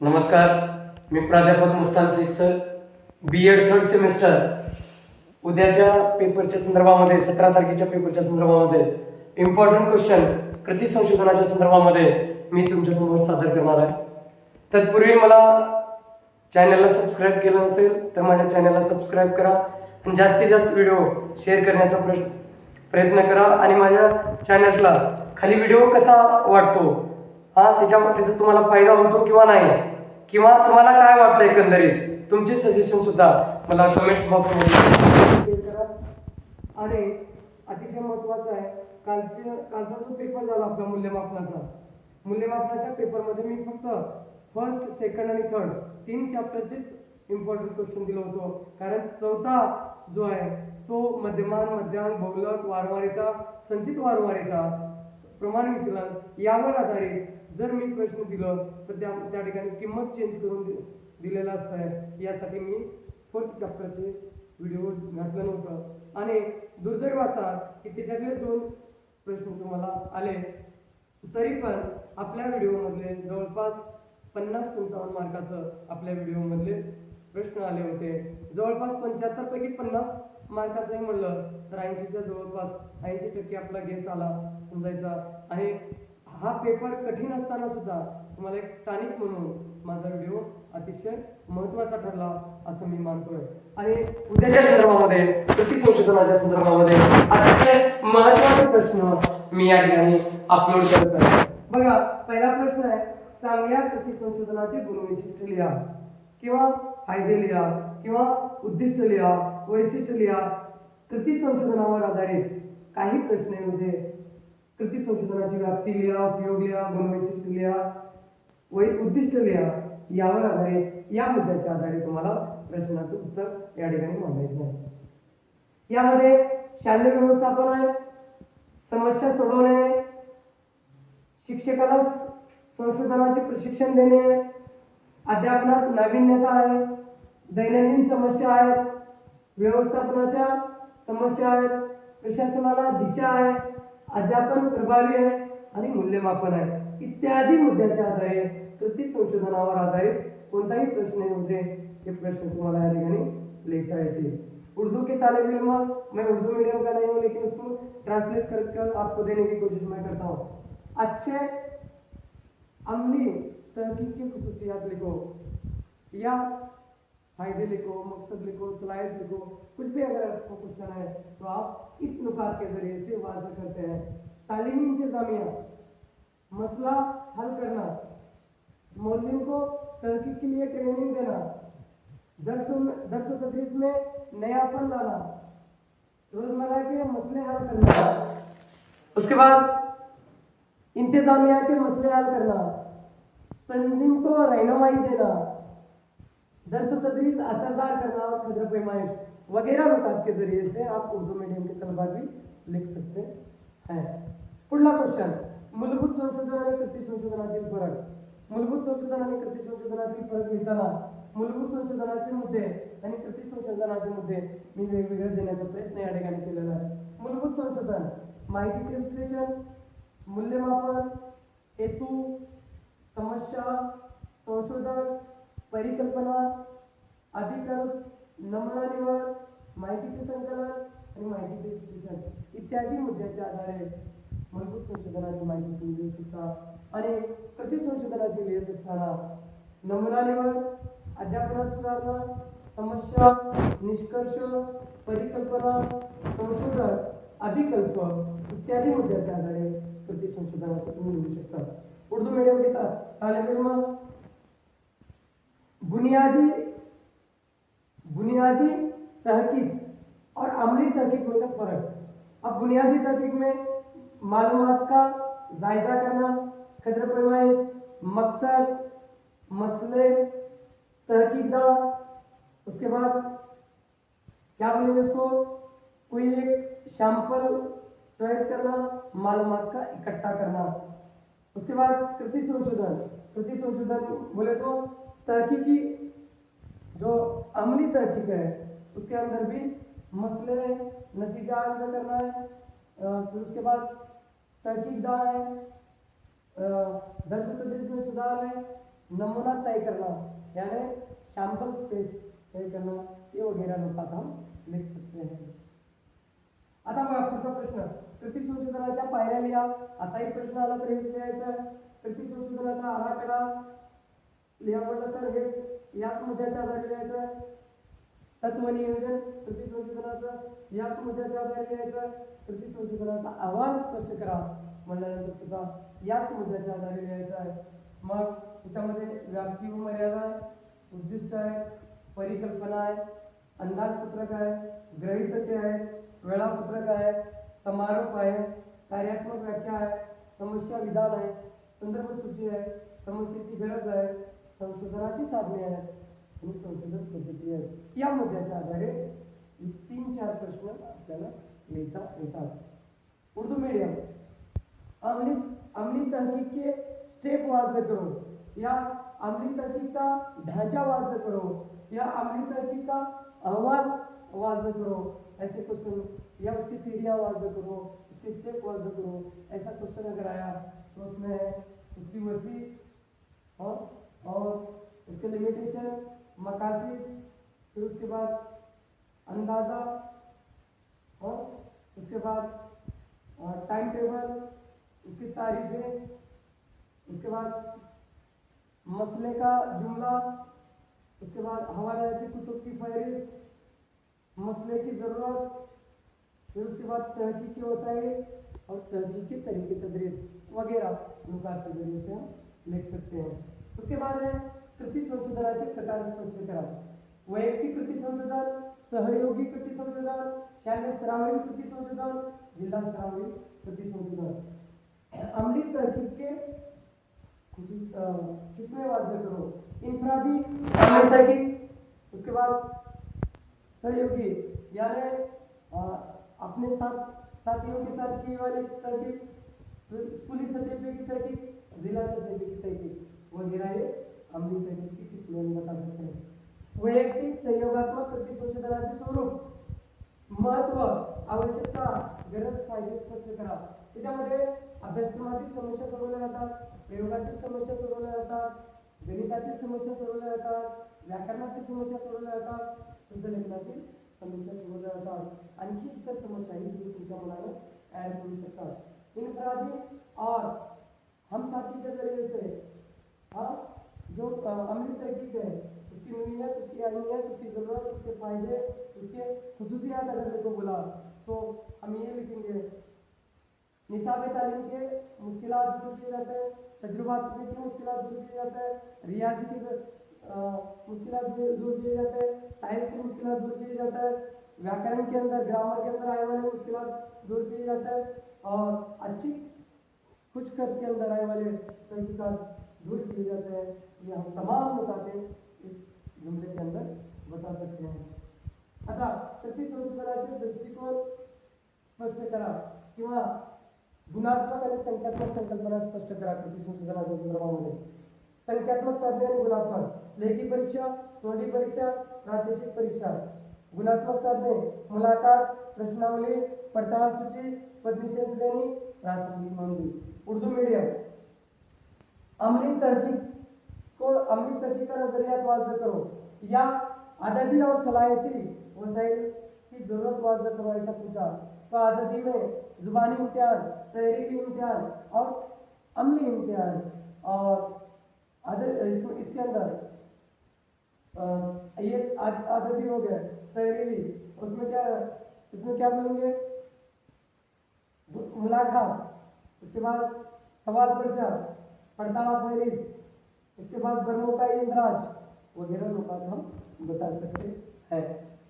नमस्कार मी प्राध्यापक Mustan Shaikh sir. B Ed third semester उद्याच्या पेपरच्या संदर्भामध्ये सतरा तारखेच्या पेपरच्या संदर्भामध्ये इम्पॉर्टंट क्वेश्चन कृती संशोधनाच्या संदर्भामध्ये मी तुमच्यासमोर सादर करणार आहे. तत्पूर्वी मला चॅनलला सबस्क्राईब केलं नसेल तर माझ्या चॅनलला सबस्क्राईब करा आणि जास्तीत जास्त व्हिडिओ शेअर करण्याचा प्रश्न प्रयत्न करा आणि माझ्या चॅनलला खाली व्हिडिओ कसा वाटतो हा त्याच्यामध्ये त्याचा तुम्हाला फायदा होतो किंवा नाही किंवा तुम्हाला काय वाटतं एकंदरीत? तुमचे सजेशन सुद्धा मला कमेंट्स बॉक्समध्ये करा आणि अतिशय महत्त्वाचं आहे. कालचे कालचा जो पेपर झाला आपला मूल्यमापनाचा मूल्यमापनाच्या पेपरमध्ये मी फक्त फर्स्ट सेकंड आणि थर्ड तीन चॅप्टरचेच इम्पॉर्टंट क्वेश्चन दिलं होतो. कारण चौथा जो आहे तो मध्यमान मध्यान बहुलक वारंवारिता संचित वारंवारिता प्रमाण विचलन यावर आधारित जर मी प्रश्न दिलं तर त्या त्या ठिकाणी किंमत चेंज करून दि- दिलेलं असतं यासाठी मी फर्स्ट चॅप्टरचे व्हिडिओ घातलं नव्हतं. आणि दुर्दैव असा की त्याच्यातले दोन प्रश्न तुम्हाला आले. तरी पण आपल्या व्हिडिओमधले जवळपास पन्नास पंचावन्न मार्काचं आपल्या व्हिडिओमधले प्रश्न आले होते. जवळपास पंच्याहत्तरपैकी पन्नास मार्काचंही म्हणलं तर ऐंशीच्या जवळपास ऐंशी टक्के आपला गेस आला समजायचा आणि हा पेपर कठीण असताना सुद्धा तुम्हाला एक स्थानिक म्हणून माझा व्हिडिओ अतिशय महत्त्वाचा ठरला असं मी मानतोय. आणि उद्याच्या संदर्भामध्ये कृती संशोधनाच्या संदर्भामध्ये अतिशय महत्त्वाचे प्रश्न मी या ठिकाणी अपलोड करत आहे. बघा पहिला प्रश्न आहे चांगल्या कृती संशोधनाचे गुणवैशिष्ट्य लिहा. किंवा फायदे लिहा किंवा उद्दिष्ट लिहा वैशिष्ट्य लिहा. कृती संशोधनावर आधारित काही प्रश्नांमध्ये कृती संशोधनाची व्याप्ती लिहा उपयोग लिहा गुणवैशिष्ट्य लिहा वै उद्दिष्ट लिहा यावर आधारित या मुद्द्याच्या आधारे तुम्हाला प्रश्नाचं उत्तर या ठिकाणी मांडायचं आहे. यामध्ये शालेय व्यवस्थापन आहे समस्या सोडवणे शिक्षकाला संशोधनाचे प्रशिक्षण देणे अध्यापनात नाविन्यता आहे दैनंदिन समस्या आहेत व्यवस्थापनाच्या समस्या आहेत प्रशासनाला दिशा आहे अध्यापन प्रभावी आहे आणि मूल्यमापन आहे. इत्यादी मुद्द्याच्या आधारे, कृती संशोधनावर आधारित कोणताही प्रश्न येऊ दे ते प्रश्न तुम्हाला या ठिकाणी लिखता येते उर्दू के तालब इल्म, मैं उर्दू मीडियम का नहीं हूँ, लेकिन उसको ट्रांसलेट कर आपको देने की कोशिश मैं करता हूँ. अच्छे अमली तहकीक की खसूसियात लिखो. या फ़ायदे लिखो, मकसद लिखो सलाहियत लिखो, कुछ भी अगर आपको क्वेश्चन है तो आप इस नुकात के ज़रिए से वाजह करते हैं। तालीमी इंतजामिया, मसला हल करना मौलवियों को तहकीक के लिए ट्रेनिंग देना, दर्स व तदरीस में नयापन लाना, रोज़मर्रा के मसले हल करना, उसके बाद इंतजामिया के मसले हल करना, तंजीम को रहनुमाई देना दर्स तदरीस असरदार करना और खदर पैमाइश वगैरह नुकात के ज़रिए से आप उर्दू मीडियम के तलबा भी लिख सकते हैं। पुढला क्वेश्चन मूलभूत संशोधन आणि कृती संशोधनातील फरक। मूलभूत संशोधन आणि कृती संशोधनातील फरक लिहिताना मूलभूत संशोधनाचे मुद्दे आणि कृती संशोधनाचे मुद्दे मी वेगवेगळे देण्याचा प्रयत्न या ठिकाणी केलेला आहे. मूलभूत संशोधन, माहितीचे विश्लेषण परिकल्पना अधिकल्प नमुना निवड माहितीचे संकलन आणि माहितीचे विश्लेषण इत्यादी मुद्द्याच्या आधारे मूलभूत संशोधनाची माहिती तुम्ही देऊ शकता. आणि कृती संशोधनाची लिहित असताना नमुना निवड अध्यापनात सुधारणा समस्या निष्कर्ष परिकल्पना संशोधन अभिकल्प इत्यादी मुद्द्याच्या आधारे कृती संशोधनाचं तुम्ही लिहू शकता. उर्दू मीडियम घेतात तालिम बुनियादी बुनियादी तहकीक और अमली तहकीक में का फ़र्क। अब बुनियादी तहकीक में मालूम का जायजा करना, कदर पैमाइश, मकसद, मसले, तहकीकदा, उसके बाद क्या बोलेंगे उसको कोई एक सैंपल चॉइस करना मालूम का इकट्ठा करना। उसके बाद कृति संशोधन कृति संशोधन बोले तो तहकीकी जो अमली तहकीक है, उसके अंदर भी मसले हैं नतीजा हासिल करना है फिर उसके बाद तहकीकदार है दर्ज तदरीस में सुधार है नमूना तय करना, यानी सैंपल स्पेस तय करना, ये वगैरह अनुपात हम लिख सकते हैं। आता बघा पुढचा प्रश्न, कृती संशोधनाच्या पायऱ्या लिहा असाही प्रश्न आला तर लिहायचं आहे कृती संशोधनाचा आराखडा लिहावलं तर हेच याच मुद्द्याच्या आधारे लिहायचं. तत्वनियोजन तत्व नियोजन याच मुद्द्याच्या आधारे लिहायचं. आहे कृती अहवाल स्पष्ट करा म्हणल्यानंतर सुद्धा याच मुद्द्याच्या आधारे लिहायचा आहे. मग त्याच्यामध्ये व्याप्ती व मर्यादा आहे उद्दिष्ट आहे परिकल्पना आहे अंदाजपत्रक आहे गृहितके आहे वेळापत्रक आहे समारोप आहे कार्यात्मक व्याख्या आहे समस्या विधान आहे संदर्भ सूची आहे समस्येची गरज आहे संशोधनाची साधने आहेत. आणि संशोधन पद्धती आहे या मुद्द्याच्या आधारे तीन चार प्रश्न आपल्याला लिहिता येतात. उर्दू मीडियम अमली अमली तहकीक के स्टेप वाज करो या अमली तहकीक का ढांचा वाज करो या अमली तहकीक का अहवाल वाज करो ऐसे क्वेश्चन या उसकी सीढ़ियाँ वाज करो उसके स्टेप वाज करो ऐसा क्वेश्चन अगर आया तो उसमें उसकी वसी और और उसके लिमिटेशन मकासद फिर उसके बाद अंदाज़ा और उसके बाद टाइम टेबल उसकी तारीखें, उसके बाद मसले का जुमला, उसके बाद हवाले की कुतुब की फहरिस्त, मसले की ज़रूरत, फिर उसके बाद तहकीकी वसाइल और तहकीकी तरीके, तदरीस वगैरह, नुकात के ज़रिए से हम लिख सकते हैं। उसके बाद है कृती संशोधनाचे प्रकार स्पष्ट करा। वैयक्तिक कृती संशोधन, सहयोगी कृती संशोधन शालेय स्तरावरील कृती संशोधन जिल्हा स्तरावरील कृती संशोधन। अमली तहकीक के किसमें वाद्य करो? इनफरादी अमली तहकीक उसके बाद सहयोगी, यानी अपने साथ, साथियों के साथ की वाली फिर स्कूली सतह की तहकीक, जिला सतह की तहकीक वगैरह ये अमली तहकीक की किस्में बता सकते हैं? वैयक्तिक सहयोगात्मक कृती संशोधनाचे स्वरूप महत्व, आवश्यकता, गरज फ़ायदे स्पष्ट करा। त्याच्यामध्ये अभ्यासक्रमातील समस्या सोडवल्या जातात प्रयोगातील समस्या सोडवल्या जातात गणितातील समस्या सोडवल्या जातात व्याकरणातील समस्या सोडवल्या जातात शुद्ध समस्या सोडवल्या जातात आणखी इतर समस्याही तुम्ही तुमच्या मनानं ऍड करू शकता। इनफरादी और हम साथी के ज़रिए से हाँ जो अ, अमली तहकीक है उसकी नुनियत उसकी अहमियत उसकी ज़रूरत उसके फ़ायदे उसके खसूसियात अगर देखो बोला। तो हम ये लिखेंगे निसाब तालीम के मुश्किल दूर किए जाते हैं तजुर्बात के मुश्किल दूर किए जाते हैं रियाजी के मुश्किल दूर किए जाते हैं साइंस की मुश्किल दूर किए जाता है व्याकरण के अंदर ग्रामर के अंदर आए वाले मुश्किल दूर किए जाते हैं और अच्छी कुछ के अंदर आए वाले तहकीकात दूर किए जाते हैं, ये हम तमाम बातें इस जुमले के अंदर बता सकते हैं। आता कृती संशोधनाचे दृष्टिकोन स्पष्ट करा किंवा गुणात्मक आणि संख्यात्मक संकल्पना स्पष्ट करा कृती संशोधनाच्या संदर्भामध्ये संख्यात्मक साधने आणि गुणात्मक, लेखी परीक्षा, तोंडी परीक्षा प्रात्यक्षिक परीक्षा। गुणात्मक साधने मुलाकात, प्रश्नावली पडताळ सूची पदनिषेध श्रेणी प्रासंगिक नोंदी उर्दू मीडियम। अमली तरकीब को अमली तरकीब का नजरियात वाज करो। या अददी और सलाहियती वसाइल की ज़रूरत वाज करो, ऐसा पूछा। तो अददी में जुबानी इम्तिहान तहरीरी इम्तिहान और अमली इम्तिहान और इसमें इसके अंदर ये आद- हो गया, तहरीरी। उसमें क्या, इसमें क्या बोलेंगे? मुलाकात। उसके बाद सवाल पर्चा पड़तावा फहरिस्त इसके बाद बर्मों का इंद्राज? वगैरह लोकात हम बता सकते हैं.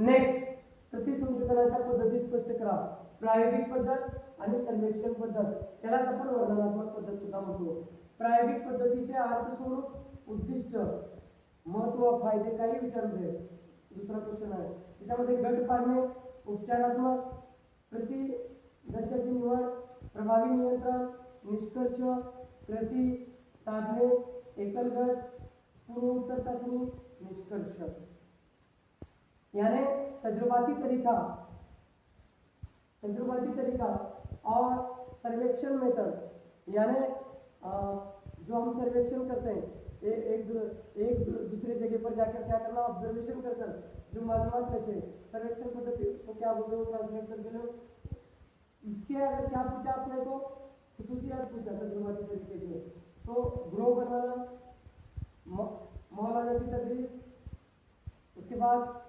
नेक्स्ट प्रति संशोधनाच्या पद्धती स्पष्ट करा. प्रायोगिक पद्धत आणि सर्वेक्षण पद्धत. त्यालाच आपण वर्णनात्मक पद्धत सुद्धा म्हणतो. प्रायोगिक पद्धतीचे अर्थ स्वरूप उद्दिष्ट महत्त्व फायदे काही विचारू दे दुसरा क्वेश्चन आहे. त्याच्यामध्ये गट पाडणे उपचारात्मक प्रति दर्जाची निवड प्रभावी नियंत्रण निष्कर्ष प्रति साधने एकल गट पूर्व उत्तर निष्कर्ष। यानी तजुर्बाती तरीका। तजुर्बाती तरीका और सर्वेक्षण मेथड। यानी जो हम सर्वेक्षण करते हैं ए, एक कर क्या करना ऑब्जर्वेशन कर कर जो मालूमात लेते हैं सर्वेक्षण पद्धति को क्या बोलते हो ट्रांसलेट कर दे लो। इसके अगर क्या पूछा आपने को खसूसियात पूछा तजुर्बाती तरीके से। तो ग्रो म- मौलाना की तदरीस उसके बाद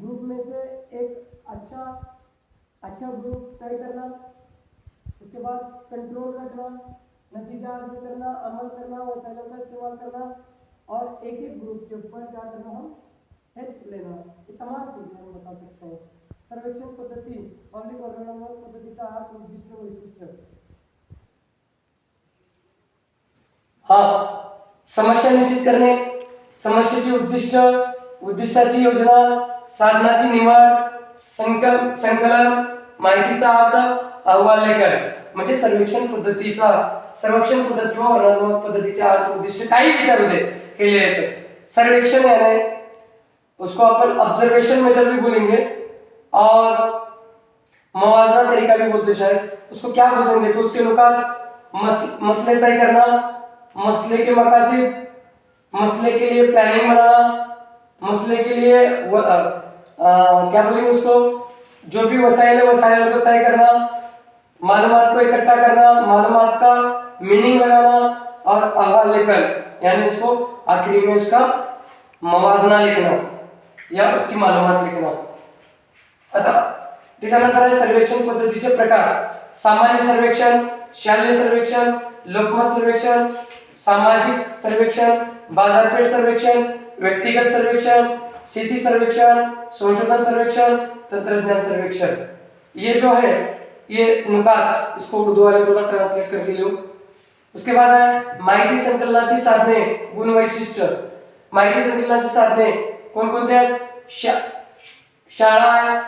ग्रुप में से एक अच्छा अच्छा ग्रुप तय करना, उसके बाद कंट्रोल रखना, नतीजा हासिल करना, अमल करना वसाइलों का इस्तेमाल करना, और एक एक ग्रुप के ऊपर क्या करना हम टेस्ट लेना, ये तमाम चीज़ें हम बता सकते हैं। सर्वेक्षण पद्धति पब्लिक ऑर्गेनाइजेशन पद्धति का अर्थ उद्दिष्ट व हा समस्या निश्चित करणे समस्येची उद्दिष्ट उद्दिष्टाची योजना साधनाची निवड संकल्प संकलन माहितीचा अर्थ अहवाल लेखन म्हणजे सर्वेक्षण पद्धतीचा सर्वेक्षण पद्धत किंवा वर्णनात्मक पद्धतीचे अर्थ उद्दिष्ट काही विचारू दे हे लिहायचं. सर्वेक्षण याने उसको अपन ऑब्जर्वेशन मेथड भी बोलेंगे. और मुआवजा तरीका भी बोलते शायद. उसको क्या बोलते हैं देखो उसके नुकात मस, मसले तय करना मसले के मकासिद मसले के लिए प्लानिंग बनाना मसले के लिए व, अ, अ, क्या बोलेंगे उसको? जो भी वसाइल है वसाइल को तय करना मालूमात को इकट्ठा करना मालूम का मीनिंग लगाना और अहवाल लेखन यानी उसको आखिरी में उसका मवाजना लिखना या उसकी मालूमात लिखना। आहे सर्वेक्षण पद्धतीचे प्रकार सामान्य सर्वेक्षण शालेय सर्वेक्षण लोकमत सर्वेक्षण सामाजिक सर्वेक्षण बाजारपेठ सर्वेक्षण व्यक्तिगत सर्वेक्षण शेती सर्वेक्षण संशोधन सर्वेक्षण तंत्रज्ञान सर्वेक्षण. ये जो है ये नुकात इसको उर्दू वाले थोड़ा ट्रांसलेट करके लो उसके बाद है माहिती संकलनाची साधने गुण वैशिष्ट्य माहिती संकलनाची साधने कोणकोणते आहेत? शा शाळा आहे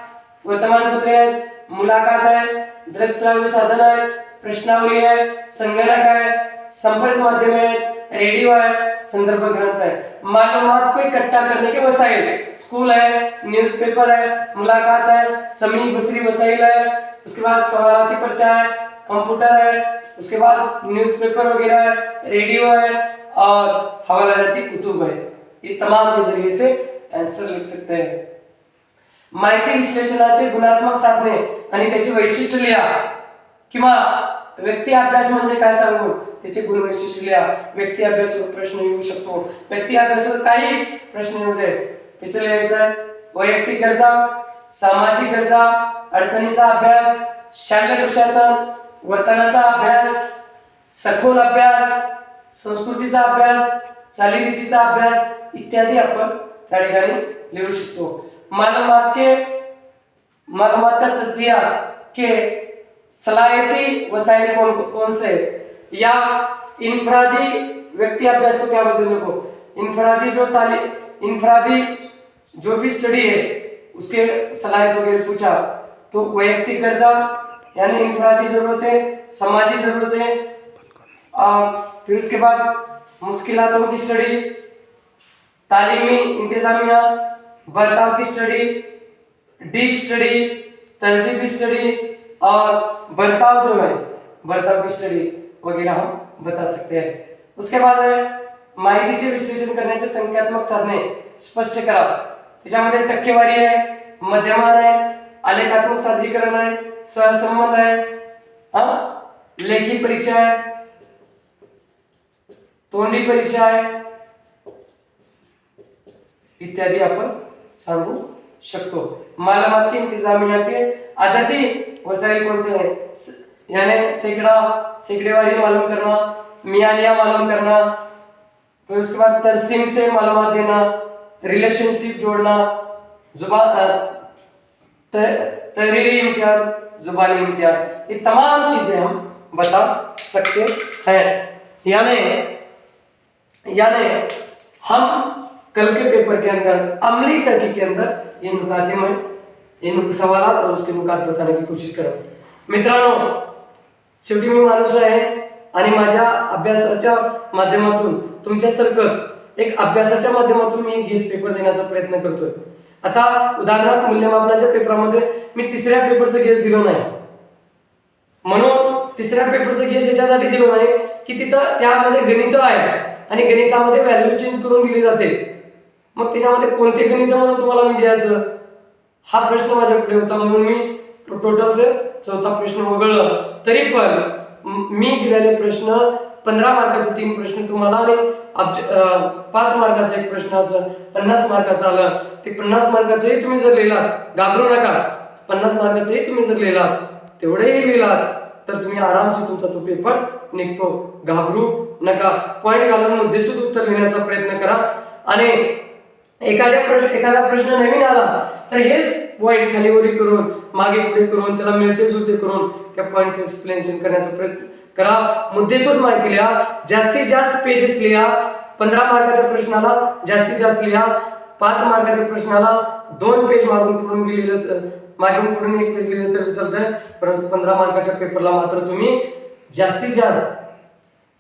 वर्तमानपत्रे आहेत मुलाखत आहे दृकश्राव्य साधन आहे प्रश्नावली आहे संगणक आहे संपर्क माध्यम है, रेडियो है, संदर्भ ग्रंथ है। मालूमात को इकट्ठा करने के वसाइल स्कूल है, न्यूज़पेपर है, मुलाकात है समी बसरी वसाइल है, उसके बाद सवालाती पर्चा है, कंप्यूटर है, उसके बाद न्यूज़पेपर वगैरह है, रेडियो है, और हवाला जाती कुतुब है। ये तमाम के ज़रिए से आंसर लिख सकते हैं। माहिती विश्लेषणाचे गुणात्मक साधने आणि त्याची वैशिष्ट्य लिहा। किंवा व्यक्ती अभ्यास म्हणजे काय सांगू? त्याचे गुण वैशिष्ट्य लिहा व्यक्ती अभ्यासावर प्रश्न येऊ शकतो. व्यक्ती अभ्यासावर काही प्रश्न येऊ दे त्याचे लिहायचं आहे वैयक्तिक गरजा सामाजिक गरजा अडचणीचा अभ्यास शालेय प्रशासन वर्तनाचा अभ्यास सखोल अभ्यास संस्कृतीचा अभ्यास चालीरीतीचा अभ्यास इत्यादी आपण त्या ठिकाणी लिहू शकतो. मालूमात के मालमत्ता तजिया के सलायती वसाइल कौन कौन से या इनफरादी व्यक्ति अभ्यास को क्या बोलते हैं इनफरादी जो ताली, इनफरादी जो भी स्टडी है, उसके सलाहियत वगैरह पूछा तो वैयक्तिक दर्जा, यानी इनफरादी जरूरतें, समाजी जरूरतें फिर उसके बाद मुश्किलातों की स्टडी तालीमी इंतजामिया, बर्ताव की स्टडी डीप स्टडी तहजीबी स्टडी और बर्ताव जो है, बर्ताव की स्टडी वगैरह हम बता सकते हैं। उसके बाद माहितीचे विश्लेषण करण्याचे संख्यात्मक साधने स्पष्ट करा। त्याच्यामध्ये टक्केवारी आहे मध्यमान आहे आलेखात्मक सादरीकरण आहे सहसंबंध आहे हा, लेखी परीक्षा आहे तोंडी परीक्षा आहे इत्यादी आपण सांगू शकतो। मालूमात की इंतजामिया के आदती वसाइल कौन से हैं? यानी सैकड़ा सैकड़ेवारी मालूम करना, मियानिया मालूम करना, फिर उसके बाद तरसीम से मालूमात देना, रिलेशनशिप जोड़ना ज़ुबान तहरीरी इम्तिहान, जुबानी इम्तिहान। ये तमाम चीज़ें हम बता सकते हैं। यानी यानी, हम कल के पेपर के अंदर, अमली तरकीब के अंदर ये नुकाते में ये नुक सवालात और उसके नुकात बताने की कोशिश करा मित्रांनो शेवटी मी माणूस आहे आणि माझ्या अभ्यासाच्या माध्यमातून तुमच्यासारखंच एक अभ्यासाच्या माध्यमातून मी गेस पेपर देण्याचा प्रयत्न करतोय. आता उदाहरणार्थ मूल्यमापनाच्या पेपरामध्ये मी तिसऱ्या पेपरचं गेस दिलं नाही. म्हणून तिसऱ्या पेपरचं गेस याच्यासाठी दिलं नाही की तिथं त्यामध्ये गणित आहे आणि गणितामध्ये व्हॅल्यू चेंज करून दिली जाते. मग त्याच्यामध्ये कोणते गणित म्हणून तुम्हाला मी द्यायचं? हा प्रश्न माझ्याकडे होता म्हणून मी टोटल चौथा प्रश्न वगळलं तरी पण मी दिलेले प्रश्न पंधरा मार्काचे तीन प्रश्न तुम्हाला आणि पाच मार्काचा एक प्रश्न असं पन्नास मार्काचा आलं. ते पन्नास मार्काचेही तुम्ही जर लिहिलात घाबरू नका. पन्नास मार्काचेही तुम्ही जर लिहिलात तेवढेही लिहिलात तर तुम्ही आरामसे तुमचा तो पेपर निघतो. घाबरू नका. पॉईंट घालून मुद्देसूद उत्तर लिहिण्याचा प्रयत्न करा. आणि एखाद्या प्रश्न एखादा प्रश्न नवीन आला तर हेच पॉईंट खालीवरी करून मागे पुढे करून त्याला मिळते जुळते करून त्या पॉईंटचं एक्सप्लेनेशन करण्याचा प्रयत्न करा. मुद्देसूद माहिती लिहा जास्तीत जास्त पेजेस लिहा पंधरा मार्काच्या प्रश्नाला जास्तीत जास्त लिहा पाच मार्काच्या प्रश्नाला दोन पेज मागून पुढून लिहिलं तर मागून पुढून एक पेज लिहिलं तरी चालतंय परंतु पंधरा मार्काच्या पेपरला मात्र तुम्ही जास्तीत जास्त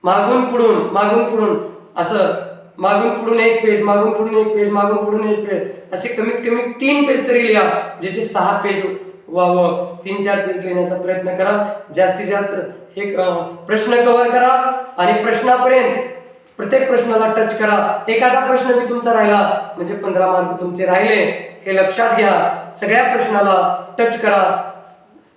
मागून पुढून मागून पुढून असं मागून पुढून एक पेज मागून पुढून एक पेज मागून पुढून एक पेज असे कमीत कमी तीन पेज तरी लिहा ज्याचे सहा पेज व्हावं. तीन चार पेज लिहिण्याचा प्रयत्न करा. जास्तीत जास्त हे प्रश्न कव्हर करा आणि प्रश्नापर्यंत प्रत्येक प्रश्नाला टच करा. एखादा प्रश्न बी तुमचा राहिला म्हणजे पंधरा मार्क तुमचे राहिले हे लक्षात घ्या. सगळ्या प्रश्नाला टच करा.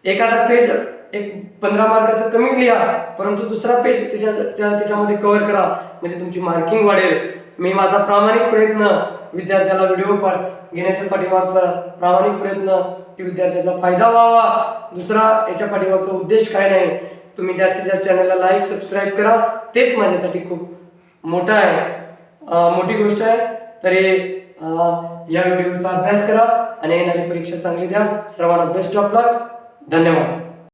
एखादा पेज एक पंधरा मार्काचं कमी लिहा परंतु दुसरा पेज त्याच्या त्या- त्याच्यामध्ये कव्हर करा म्हणजे तुमची मार्किंग वाढेल. मी माझा प्रामाणिक प्रयत्न विद्यार्थ्याला व्हिडिओ पा घेण्याच्या पाठीमागचा प्रामाणिक प्रयत्न की विद्यार्थ्याचा फायदा व्हावा. दुसरा याच्या पाठीमागचा उद्देश काय नाही तुम्ही जास्तीत जास्त चॅनलला लाईक सबस्क्राईब करा. तेच माझ्यासाठी खूप मोठं आहे. मोठी गोष्ट आहे. तरी या व्हिडिओचा अभ्यास करा आणि येणारी परीक्षा चांगली द्या. सर्वांना बेस्ट ऑफ लक धन्यवाद.